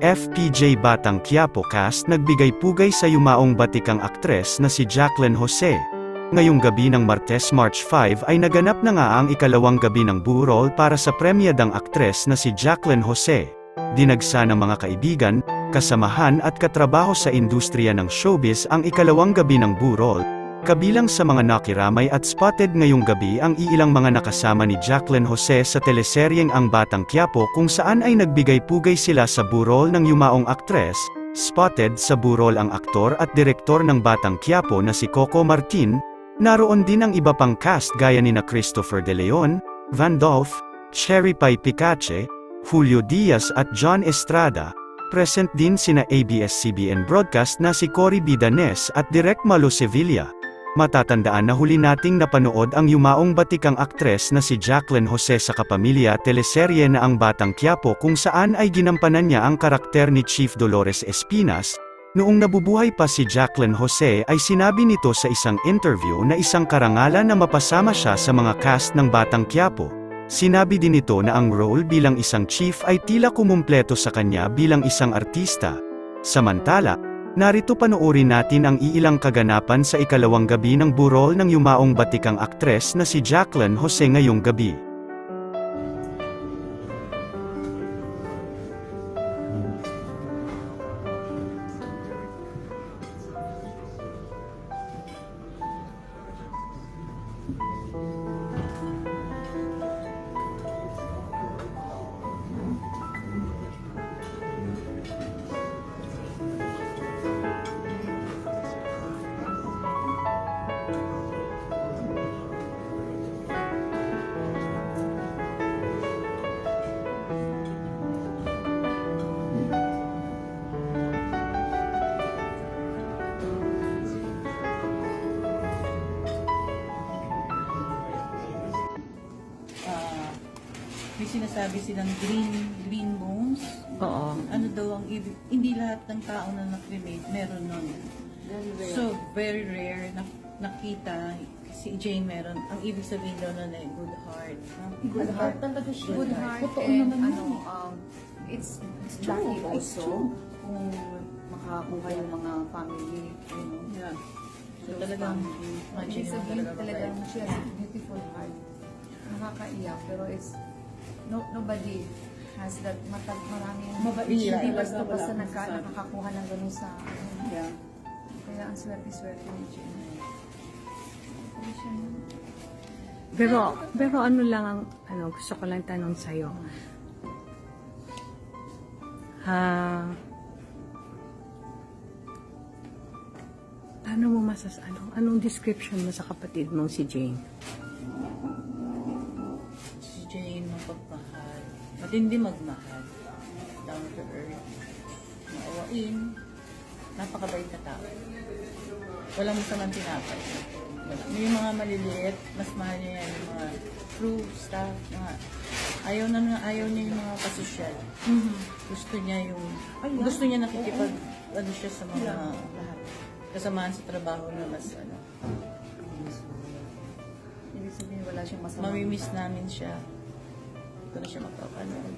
FPJ Batang Quiapo cast nagbigay pugay sa yumaong batikang aktres na si Jacqueline Jose. Ngayong gabi ng Martes March 5 ay naganap na nga ang ikalawang gabi ng burol para sa premyadang aktres na si Jacqueline Jose. Dinagsa ng mga kaibigan, kasamahan at katrabaho sa industriya ng showbiz ang ikalawang gabi ng burol. Kabilang sa mga nakiramay at spotted ngayong gabi ang iilang mga nakasama ni Jacqueline Jose sa teleseryeng Ang Batang Quiapo kung saan ay nagbigay pugay sila sa burol ng yumaong aktres, spotted sa burol ang aktor at direktor ng Batang Quiapo na si Coco Martin, naroon din ang iba pang cast gaya ni na Christopher De Leon, Van Dolph, Cherry Pie Picache, Julio Diaz at John Estrada, present din sina ABS-CBN broadcast na si Cory Bidanes at Direk Malo Sevilla. Matatandaan na huli nating napanood ang yumaong batikang aktres na si Jacqueline Jose sa kapamilya teleserye na ang Batang Quiapo kung saan ay ginampanan niya ang karakter ni Chief Dolores Espinas. Noong nabubuhay pa si Jacqueline Jose ay sinabi nito sa isang interview na isang karangalan na mapasama siya sa mga cast ng Batang Quiapo. Sinabi din nito na ang role bilang isang chief ay tila kumumpleto sa kanya bilang isang artista. Samantala, narito panoorin natin ang iilang kaganapan sa ikalawang gabi ng burol ng yumaong batikang aktres na si Jacqueline Jose ngayong gabi. Sinasabi silang green green bones. Oo. Ano daw ang ibig, hindi lahat ng tao na na-cremate meron nun. So, very rare na nakita si Jane meron. Ang ibig sabihin daw nun ay good heart. Good heart talaga siya. Good heart Totoo and naman ano, yun. um, it's, it's true. lucky It's also true. kung makakuha yung mga family, you know. Yeah. So, talagang imagine Ibig mo sabihin talaga talagang she has a beautiful heart. Nakakaiyak, pero it's, no, nobody has that matag maraming Mabait hindi basta basta nagka, nakakakuha ng ganun sa ano. Yeah. Kaya ang swerte-swerte ni siya Pero, pero ano lang ang, ano, gusto ko lang tanong sa'yo. Ha, paano mo masas, ano, anong description mo sa kapatid mong si Jane? Mapagmahal. Matindi magmahal. Down to earth. Maawain. Napakabait na tao. Walang masamang tinapay. Wala. May mga maliliit, mas mahal niya yan yung mga crew, staff, mga ayaw na nga- ayaw niya yung mga kasosyal. Gusto niya yung gusto niya nakikipag ano siya sa mga kasamaan sa trabaho na mas ano. Ibig sabihin wala siyang masama. Mamimiss namin siya. Ito na siya magpapanood.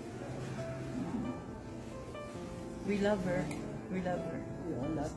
We love her. We love her. We all love.